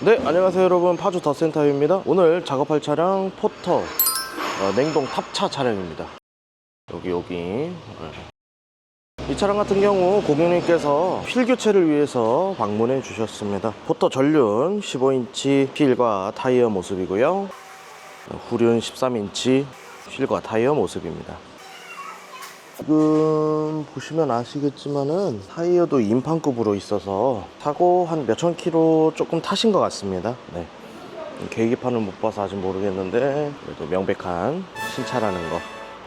네, 안녕하세요 여러분. 파주 더센터입니다. 오늘 작업할 차량 포터 어, 냉동 탑차 차량입니다. 여기 여기. 네. 이 차량 같은 경우 고객님께서 휠 교체를 위해서 방문해 주셨습니다. 포터 전륜 15인치 휠과 타이어 모습이고요. 후륜 13인치 휠과 타이어 모습입니다. 지금 보시면 아시겠지만은 타이어도 인판급으로 있어서 타고 한 몇천 킬로 조금 타신 것 같습니다. 네. 계기판을 못 봐서 아직 모르겠는데 그래도 명백한 신차라는 거.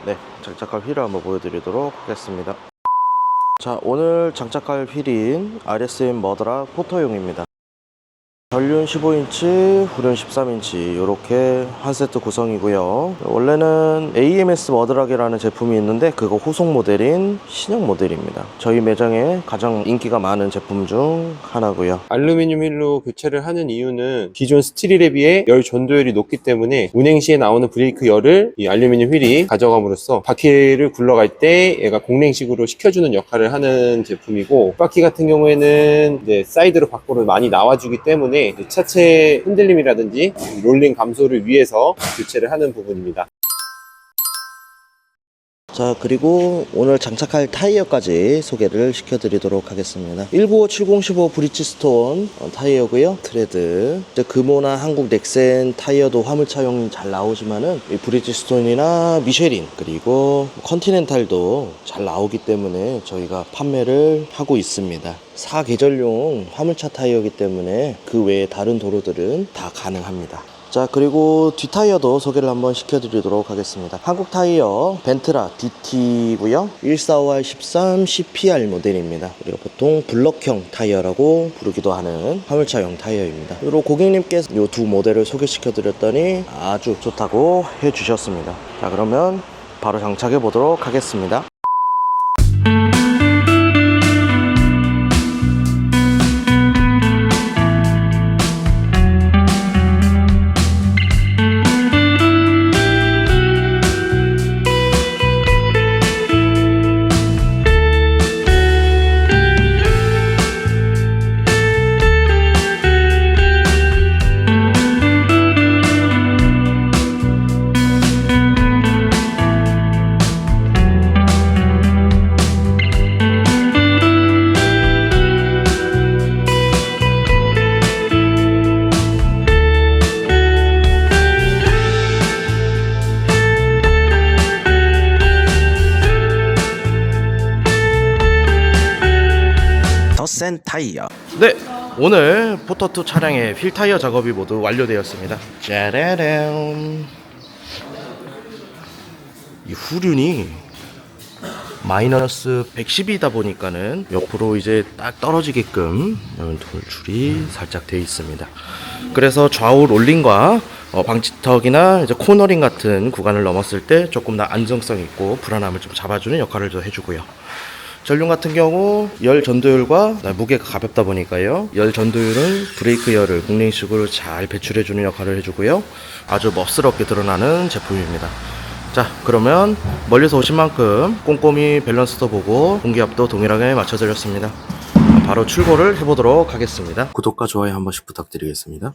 네, 장착할 휠을 한번 보여드리도록 하겠습니다. 자, 오늘 장착할 휠인 RSM 머드라 포터용입니다. 전륜 15인치, 후륜 13인치 이렇게 한 세트 구성이고요. 원래는 AMS 머드락이라는 제품이 있는데 그거 후속 모델인 신형 모델입니다. 저희 매장에 가장 인기가 많은 제품 중 하나고요. 알루미늄 휠로 교체를 하는 이유는 기존 스틸에 비해 열 전도율이 높기 때문에 운행 시에 나오는 브레이크 열을 이 알루미늄 휠이 가져감으로써 바퀴를 굴러갈 때 얘가 공랭식으로 식혀주는 역할을 하는 제품이고 바퀴 같은 경우에는 이제 사이드로 밖으로 많이 나와주기 때문에 이제 차체 흔들림이라든지 롤링 감소를 위해서 교체를 하는 부분입니다. 자 그리고 오늘 장착할 타이어까지 소개를 시켜드리도록 하겠습니다. 195 7015 브리지스톤 어, 타이어고요. 트레드. 금호나 한국 넥센 타이어도 화물차용 잘 나오지만은 이 브리지스톤이나 미쉐린 그리고 컨티넨탈도 잘 나오기 때문에 저희가 판매를 하고 있습니다. 4계절용 화물차 타이어이기 때문에 그 외에 다른 도로들은 다 가능합니다 자 그리고 뒷타이어도 소개를 한번 시켜드리도록 하겠습니다. 한국 타이어 벤트라 DT고요. 145R 13 CPR 모델입니다. 우리가 보통 블럭형 타이어라고 부르기도 하는 화물차용 타이어입니다. 그리고 고객님께서 이 두 모델을 소개시켜 드렸더니 아주 좋다고 해주셨습니다. 자 그러면 바로 장착해 보도록 하겠습니다 센 타이어 네 오늘 포터2 차량의 휠 타이어 작업이 모두 완료되었습니다 짜라란 이 후륜이 마이너스 110이다 보니까는 옆으로 이제 딱 떨어지게끔 돌출이 살짝 돼 있습니다. 그래서 좌우 롤링과 어, 방지턱이나 이제 코너링 같은 구간을 넘었을 때 조금 더 안정성 있고 불안함을 좀 잡아주는 역할을 좀 해주고요. 전륜 같은 경우 열 전도율과 무게가 가볍다 보니까요. 열 전도율은 브레이크 열을 공랭식으로 잘 배출해주는 역할을 해주고요. 아주 멋스럽게 드러나는 제품입니다. 자 그러면 멀리서 오신 만큼 꼼꼼히 밸런스도 보고 공기압도 동일하게 맞춰드렸습니다. 바로 출고를 해보도록 하겠습니다. 구독과 좋아요 한 번씩 부탁드리겠습니다.